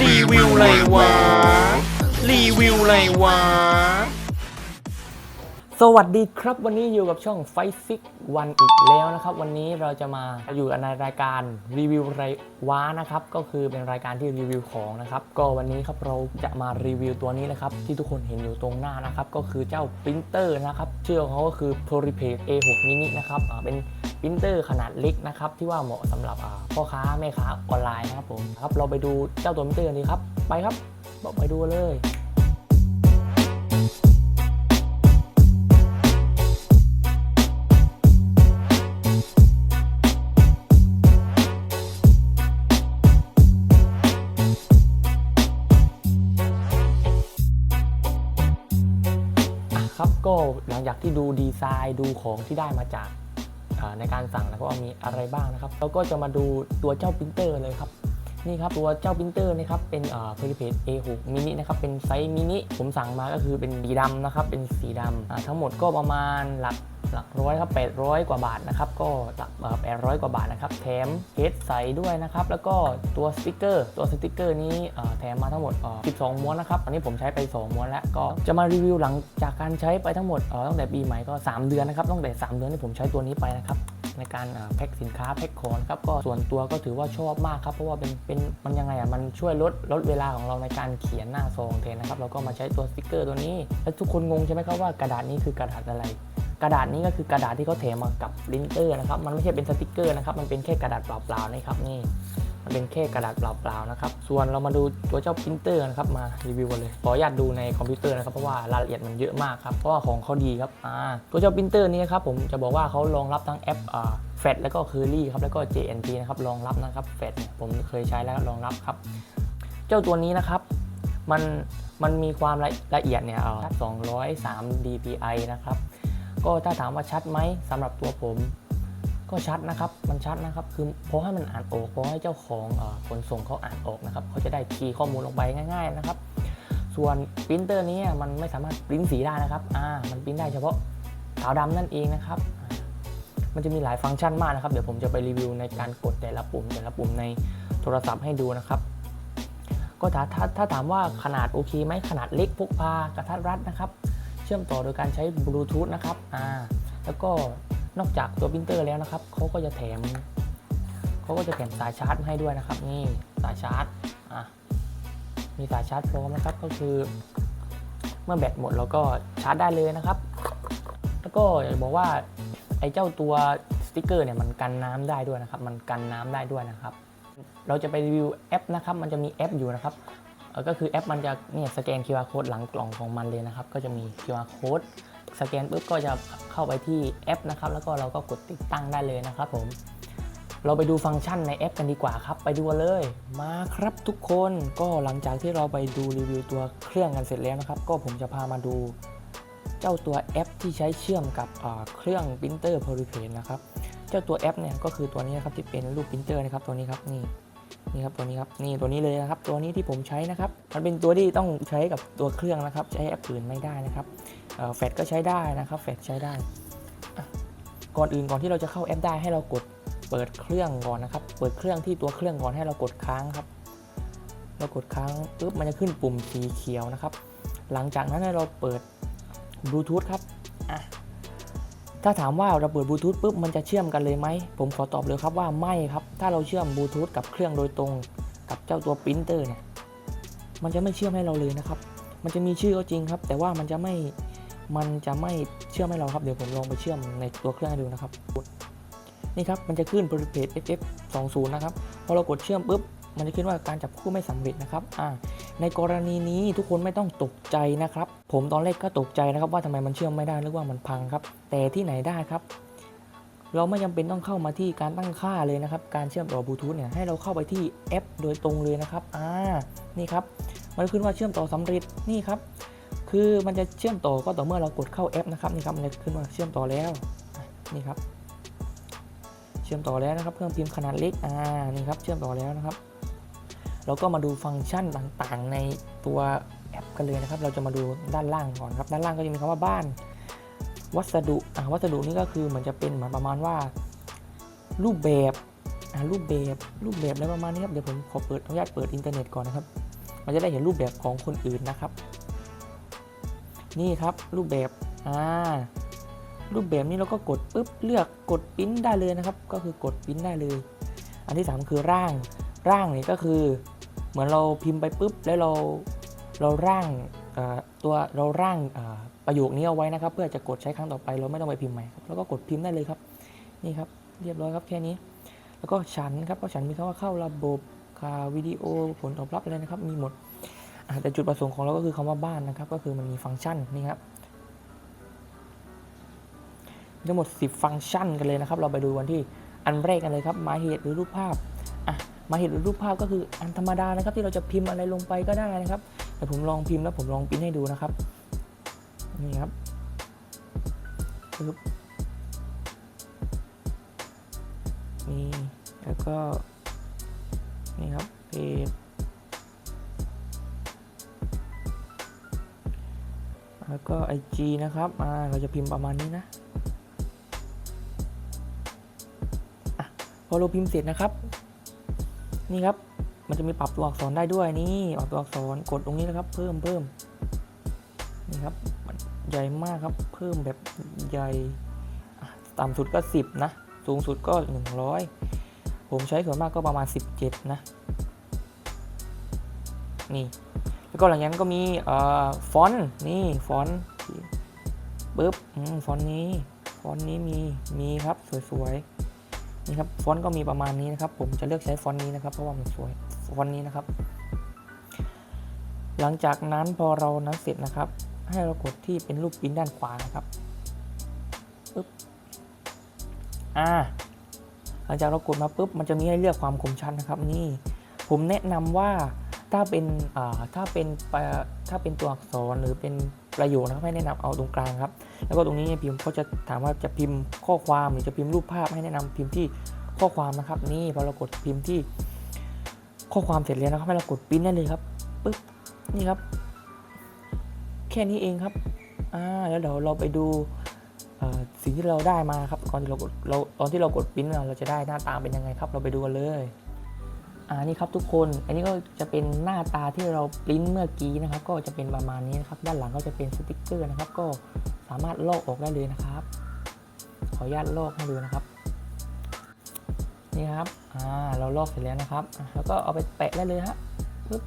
รีวิวเลยวะ รีวิวเลยวะ สวัสดีครับวันนี้อยู่กับช่องไฟฟิกวันอีกแล้วนะครับ วันนี้เราจะมาอยู่ในรายการรีวิวไรว้านะครับ ก็คือเป็นรายการที่รีวิวของนะครับ ก็วันนี้ครับเราจะมารีวิวตัวนี้นะครับ ที่ทุกคนเห็นอยู่ตรงหน้านะครับ ก็คือเจ้าปรินเตอร์นะครับชื่อของเขาก็คือ p r o r i p a d A6 mini นะครับเป็น ปรินเตอร์ขนาดเล็กนะครับที่ว่าเหมาะสำหรับพ่อค้าแม่ค้าออนไลน์นะครับผมครับเราไปดูเจ้าตัวปรินเตอร์กันดีครับ ไปครับบอกไปดูเลยครับก็หลังจากที่ดูดีไซน์ดูของที่ได้มาจาก ในการสั่งนะครับว่ามีอะไรบ้างนะครับเราก็จะมาดูตัวเจ้าพิมพ์เตอร์เลยครับนี่ครับตัวเจ้าพิมพ์เตอร์นะครับเป็นเอ่อ p e r i p a d A6 mini นะครับเป็นไซส์มินิผมสั่งมาก็คือเป็นสีดำนะครับเป็นสีดำทั้งหมดก็ประมาณหลัก หลักร้อยครับ800กว่าบาทนะครับก็หลักเอ่อ800กว่าบาทนะครับแถมเคสใสด้วยนะครับแล้วก็ตัวสติกเกอร์ ตัวสติกเกอร์นี้แถมมาทั้งหมดเอ่อ12 ม้วนนะครับตอนนี้ผมใช้ไป 2 ม้วนแล้วก็จะมารีวิวหลังจากการใช้ไปทั้งหมดตั้งแต่ปีใหม่ก็ 3 เดือนนะครับตั้งแต่ 3 เดือนที่ผมใช้ตัวนี้ไปนะครับในการแพ็คสินค้าแพ็คของนครับก็ส่วนตัวก็ถือว่าชอบมากครับเพราะว่าเป็นเป็นมันยังไงอะมันช่วยลดลดเวลาของเราในการเขียนหน้าซองแทนนะครับเราก็มาใช้ตัวสติกเกอร์ตัวนี้ แล้วทุกคนงงใช่ไหมครับว่ากระดาษนี้คือกระดาษอะไร กระดาษนี้ก็คือกระดาษที่เขาแถมมากับปรินเตอร์นะครับ มันไม่ใช่เป็นสติกเกอร์นะครับ มันเป็นแค่กระดาษเปล่าๆนะครับนี่ มันเป็นแค่กระดาษเปล่าๆนะครับ ส่วนเรามาดูตัวเจ้าปรินเตอร์นะครับ มารีวิวกันเลย ขออนุญาตดูในคอมพิวเตอร์นะครับ เพราะว่ารายละเอียดมันเยอะมากครับ เพราะว่าของเขาดีครับ อ่า ตัวเจ้าปรินเตอร์นี้ครับผมจะบอกว่าเขารองรับทั้งแอปอ่าแฟดแล้วก็เคอรี่ครับ แล้วก็ JNT นะครับ รองรับนะครับแฟดผมเคยใช้แล้วรองรับครับ เจ้าตัวนี้นะครับ มัน มันมีความละละเอียดเนี่ยเอา203 dpi นะครับ ก็ถ้าถามว่าชัดไหมสำหรับตัวผม ก็ชัดนะครับ มันชัดนะครับ คือเพราะให้มันอ่านออกเพราะให้เจ้าของขนส่งเขาอ่านออกนะครับเขาจะได้คีย์ข้อมูลลงไปง่าย ๆนะครับ ส่วนปรินเตอร์นี้มันไม่สามารถปริ้นสีได้นะครับอ่ามันปริ้นได้เฉพาะขาวดำนั่นเองนะครับ มันจะมีหลายฟังก์ชันมากนะครับ เดี๋ยวผมจะไปรีวิวในการกดแต่ละปุ่ม แต่ละปุ่มในโทรศัพท์ให้ดูนะครับ ก็ถ้าถ้าถ้าถามว่าขนาดโอเคไหมขนาดเล็กพกพากระทัดรัดนะครับ เชื่อมต่อโดยการใช้บลูทูธนะครับอ่าแล้วก็นอกจากตัวปรินเตอร์แล้วนะครับเขาก็จะแถมเขาก็จะแถมสายชาร์จมาให้ด้วยนะครับ นี่สายชาร์จอะมีสายชาร์จพร้อมนะครับก็คือ เมื่อแบตหมดเราก็ชาร์จได้เลยนะครับ แล้วก็อยากบอกว่าไอ้เจ้าตัวสติกเกอร์เนี่ยมันกันน้ำได้ด้วยนะครับ มันกันน้ำได้ด้วยนะครับ เราจะไปรีวิวแอปนะครับ มันจะมีแอปอยู่นะครับ ก็คือแอปมันจะเนี่ยสแกน QR code หลังกล่องของมันเลยนะครับ ก็จะมี QR code สแกนปุ๊บก็จะเข้าไปที่แอปนะครับ แล้วก็เราก็กดติดตั้งได้เลยนะครับผม เราไปดูฟังก์ชันในแอปกันดีกว่าครับ ไปดูเลย มาครับทุกคน ก็หลังจากที่เราไปดูรีวิวตัวเครื่องกันเสร็จแล้วนะครับ ก็ผมจะพามาดูเจ้าตัวแอปที่ใช้เชื่อมกับเครื่องปรินเตอร์ p o l y p a d นะครับ เจ้าตัวแอปเนี่ยก็คือตัวนี้นะครับที่เป็นรูปปรินเตอร์นะครับตัวนี้ครับนี่ นี่ครับตัวนี้ครับนี่ตัวนี้เลยนะครับ ตัวนี้ที่ผมใช้นะครับ มันเป็นตัวที่ต้องใช้กับตัวเครื่องนะครับ ใช้แอปอื่นไม่ได้นะครับแฟดก็ใช้ได้นะครับแฟดใช้ได้ ก่อนอื่นก่อนที่เราจะเข้าแอปได้ให้เรากดเปิดเครื่องก่อนนะครับ เปิดเครื่องที่ตัวเครื่องก่อนให้เรากดค้างครับ เรากดค้างปุ๊บมันจะขึ้นปุ่มสีเขียวนะครับ หลังจากนั้นให้เราเปิดบลูทูธครับ ถ้าถามว่าเราเปิดบลูทูธปุ๊บมันจะเชื่อมกันเลยไหม ผมขอตอบเลยครับว่าไม่ครับ ถ้าเราเชื่อมบลูทูธกับเครื่องโดยตรง กับเจ้าตัวปรินเตอร์เนี่ย มันจะไม่เชื่อมให้เราเลยนะครับ มันจะมีชื่อก็จริงครับ แต่ว่ามันจะไม่ มันจะไม่เชื่อมให้เราครับ เดี๋ยวผมลองไปเชื่อมในตัวเครื่องให้ดูนะครับ นี่ครับ มันจะขึ้น p r o p a d FF 20 นะครับ พอเรากดเชื่อมปุ๊บ มันจะขึ้นว่าการจับคู่ไม่สำเร็จนะครับอ่าในกรณีนี้ทุกคนไม่ต้องตกใจนะครับ ผมตอนแรกก็ตกใจนะครับ ว่าทำไมมันเชื่อมไม่ได้หรือว่ามันพังครับ แต่ที่ไหนได้ครับ เราไม่จำเป็นต้องเข้ามาที่การตั้งค่าเลยนะครับ การเชื่อมต่อบลูทูธเนี่ยให้เราเข้าไปที่แอป โดยตรงเลยนะครับอ่านี่ครับมันขึ้นว่าเชื่อมต่อสำเร็จนี่ครับ คือมันจะเชื่อมต่อก็ต่อเมื่อเรากดเข้าแอปนะครับนี่ครับมันจะขึ้นว่าเชื่อมต่อแล้วนี่ครับ เชื่อมต่อแล้วนะครับเครื่องพิมพ์ขนาดเล็กอ่านี่ครับเชื่อมต่อแล้วนะครับ เราก็มาดูฟังก์ชันต่างๆ ในตัวแอปกันเลยนะครับ เราจะมาดูด้านล่างก่อนครับ ด้านล่างก็จะมีคำว่าบ้าน วัสดุอ่าวัสดุนี่ก็คือเหมือนจะเป็นเหมือนประมาณว่า รูปแบบอ่ารูปแบบรูปแบบอะไรประมาณนี้ครับเดี๋ยวผมขอเปิดอนุญาตเปิดอินเทอร์เน็ตก่อนนะครับ มันจะได้เห็นรูปแบบของคนอื่นนะครับ นี่ครับรูปแบบอ่ารูปแบบนี้เราก็กดปุ๊บเลือกกดปิ้นได้เลยนะครับ ก็คือกดปิ้นได้เลย อันที่สามคือร่างร่างนี่ก็คือ เหมือนเราพิมพ์ไปปุ๊บแล้วเราเราร่างตัวเราร่างประโยคนี้เอาไว้นะครับ เพื่อจะกดใช้ครั้งต่อไป เราไม่ต้องไปพิมพ์ใหม่ครับแล้วก็กดพิมพ์ได้เลยครับ นี่ครับเรียบร้อยครับแค่นี้ แล้วก็ฉันครับก็ฉันมีคำว่าเข้าระบบข่าวิดีโอผลตอบรับอะไรนะครับ มีหมดแต่จุดประสงค์ของเราก็คือคำว่าบ้านนะครับ ก็คือมันมีฟังก์ชันนี่ครับทั้งหมด 10 ฟังก์ชันกันเลยนะครับ เราไปดูกันที่อันแรกกันเลยครับหมายเหตุหรือรูปภาพอะ มาเหตุหรือรูปภาพก็คืออันธรรมดานะครับ ที่เราจะพิมพ์อะไรลงไปก็ได้นะครับ แต่ผมลองพิมพ์แล้วผมลองปิ้นให้ดูนะครับนี่ครับปึ๊บนี่แล้วก็นี่ครับเพจแล้วก็ IG นะครับอ่าเราจะพิมพ์ประมาณนี้นะอะพอเราพิมพ์เสร็จนะครับ นี่ครับ มันจะมีปรับตัวอักษรได้ด้วยนี่ปรับตัวอักษรกดตรงนี้นะครับ เพิ่มเพิ่มนี่ครับใหญ่มากครับ เพิ่มแบบใหญ่ต่ำสุดก็ 10 นะ สูงสุดก็ 100 ผมใช้ส่วนมากก็ประมาณ 17 นะ นี่ แล้วก็หลังจากนั้นก็มีเอ่อฟอนต์นี่ฟอนต์ปึ๊บฟอนต์นี้ ฟอนต์นี้มีมีครับสวยๆ นี่ครับฟอนต์ก็มีประมาณนี้นะครับ ผมจะเลือกใช้ฟอนต์นี้นะครับ เพราะว่ามันสวยฟอนต์นี้นะครับ หลังจากนั้นพอเรานั้นเสร็จนะครับ ให้เรากดที่เป็นรูปปิ้นด้านขวานะครับปึ๊บอ่าหลังจากเรากดมาปุ๊บมันจะมีให้เลือกความคมชัดนะครับ นี่ผมแนะนำว่าถ้าเป็นอ่าถ้าเป็นถ้าเป็นตัวอักษรหรือเป็นประโยคนะครับให้แนะนำเอาตรงกลางครับ แล้วก็ตรงนี้เนี่ยพิมพ์เขาจะถามว่าจะพิมพ์ข้อความหรือจะพิมพ์รูปภาพให้แนะนำพิมพ์ที่ข้อความนะครับ นี่พอเรากดพิมพ์ที่ข้อความเสร็จแล้วนะครับให้เรากดปิ้นได้เลยครับปึ๊บนี่ครับ แค่นี้เองครับอ่าแล้วเดี๋ยวเราไปดูสิ่งที่เราได้มาครับก่อนที่เรากดเราตอนที่เรากดปิ้นเราจะได้หน้าตาเป็นยังไงครับ เราไปดูกันเลย อ่านี่ครับทุกคน อันนี้ก็จะเป็นหน้าตาที่เราปริ้นเมื่อกี้นะครับ ก็จะเป็นประมาณนี้นะครับ ด้านหลังก็จะเป็นสติกเกอร์นะครับ ก็สามารถลอกออกได้เลยนะครับ ขออนุญาตลอกให้ดูนะครับ นี่ครับ อ่า เราลอกเสร็จแล้วนะครับ แล้วก็เอาไปแปะได้เลยฮะปึ๊บ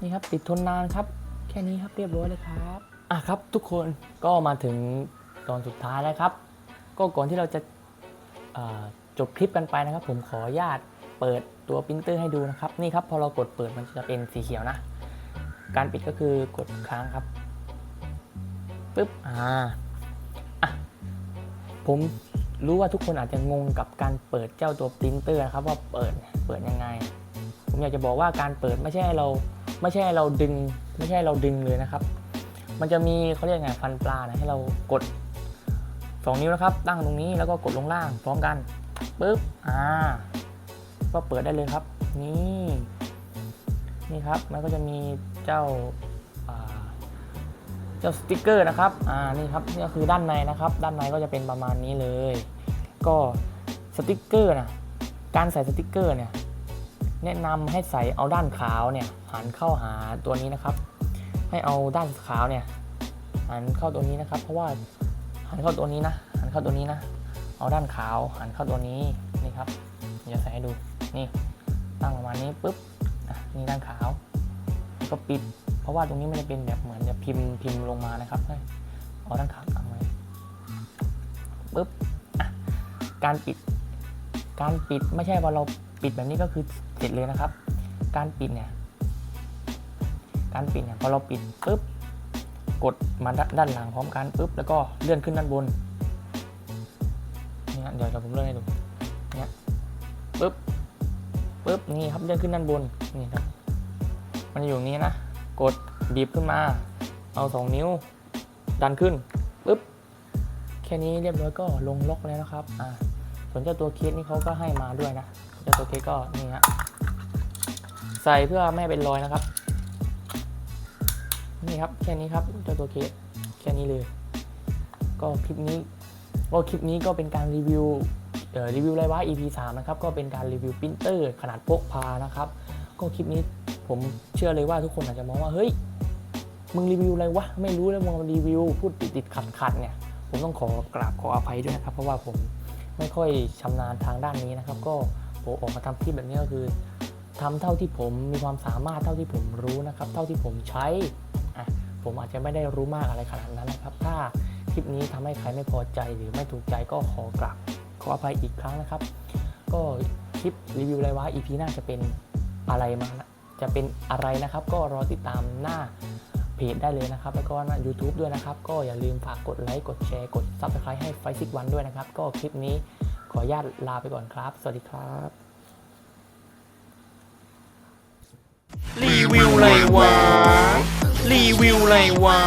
นี่ครับ ติดทนนานครับ แค่นี้ครับเรียบร้อยเลยครับ อะครับทุกคนก็มาถึงตอนสุดท้ายแล้วครับ ก็ก่อนที่เราจะจบคลิปกันไปนะครับ ผมขออนุญาต เปิดตัวปรินเตอร์ให้ดูนะครับ นี่ครับพอเรากดเปิดมันจะเป็นสีเขียวนะ การปิดก็คือกดค้างครับปึ๊บอ่าอะผมรู้ว่าทุกคนอาจจะงงกับการเปิดเจ้าตัวปรินเตอร์นะครับว่าเปิดเปิดยังไง ผมอยากจะบอกว่าการเปิดไม่ใช่เราไม่ใช่เราดึง ไม่ใช่เราดึงเลยนะครับ มันจะมีเขาเรียกไงฟันปลานะให้เรากด 2 นิ้วนะครับ ตั้งตรงนี้แล้วก็กดลงล่างพร้อมกันปึ๊บอ่า ก็เปิดได้เลยครับ นี่นี่ครับมันก็จะมีเจ้าเจ้าสติกเกอร์นะครับอ่านี่ครับนี่ก็คือด้านในนะครับ ด้านในก็จะเป็นประมาณนี้เลย ก็สติกเกอร์นะการใส่สติกเกอร์เนี่ยแนะนำให้ใส่เอาด้านขาวเนี่ยหันเข้าหาตัวนี้นะครับ ให้เอาด้านขาวเนี่ยหันเข้าตัวนี้นะครับ เพราะว่าหันเข้าตัวนี้นะหันเข้าตัวนี้นะ เอาด้านขาวหันเข้าตัวนี้นี่ครับเดี๋ยวจะใส่ให้ดู นี่ตั้งประมาณนี้ปุ๊บอะนี่ด้านขาวก็ปิด เพราะว่าตรงนี้มันจะเป็นแบบเหมือนจะพิมพ์พิมพ์ลงมานะครับเอาด้านขาวตั้งไว้ปุ๊บการปิด การปิดไม่ใช่ว่าเราปิดแบบนี้ก็คือเสร็จเลยนะครับ การปิดเนี่ยการปิดเนี่ยพอเราปิดปุ๊บกดมาด้านด้านหลังพร้อมกันปุ๊บแล้วก็เลื่อนขึ้นด้านบนเนี่ยเดี๋ยวเดี๋ยวผมเลื่อนให้ดู ปุ๊บนี่ครับเลื่อนขึ้นด้านบนนี่ครับ มันอยู่นี้นะ กดบีบขึ้นมา เอาสองนิ้ว ดันขึ้นปุ๊บแค่นี้เรียบร้อยก็ลงล็อกแล้วนะครับอ่าส่วนเจ้าตัวเคสนี่เขาก็ให้มาด้วยนะเจ้าตัวเคสก็นี่ฮะใส่เพื่อไม่ให้เป็นรอยนะครับ นี่ครับแค่นี้ครับเจ้าตัวเคสแค่นี้เลย ก็คลิปนี้ก็คลิปนี้ก็เป็นการรีวิว รีวิวอะไรวะ EP 3นะครับก็เป็นการรีวิวปรินเตอร์ขนาดพกพานะครับก็คลิปนี้ผมเชื่อเลยว่าทุกคนอาจจะมองว่าเฮ้ยมึงรีวิวอะไรวะไม่รู้แล้วมึงมารีวิวพูดติดติดขัดขัดเนี่ยผมต้องขอกราบขออภัยด้วยนะครับ เพราะว่าผมไม่ค่อยชำนาญทางด้านนี้นะครับ ก็ผมออกมาทำคลิปแบบนี้ก็คือทำเท่าที่ผมมีความสามารถเท่าที่ผมรู้นะครับ เท่าที่ผมใช้อะผมอาจจะไม่ได้รู้มากอะไรขนาดนั้นนะครับ ถ้าคลิปนี้ทำให้ใครไม่พอใจหรือไม่ถูกใจก็ขอกราบ ออภัยอีกครั้งนะครับ ก็คลิปรีวิวไรวะ EP หน้าจะเป็นอะไรมานะจะเป็นอะไรนะครับ ก็รอติดตามหน้าเพจได้เลยนะครับ แล้วก็หน้า YouTube ด้วยนะครับ ก็อย่าลืมฝากกดไลค์กดแชร์กด Subscribe ให้ไฟซิกวันด้วยนะครับ ก็คลิปนี้ขออนุญาตลาไปก่อนครับ สวัสดีครับ รีวิวไรวะ รีวิวไรวะ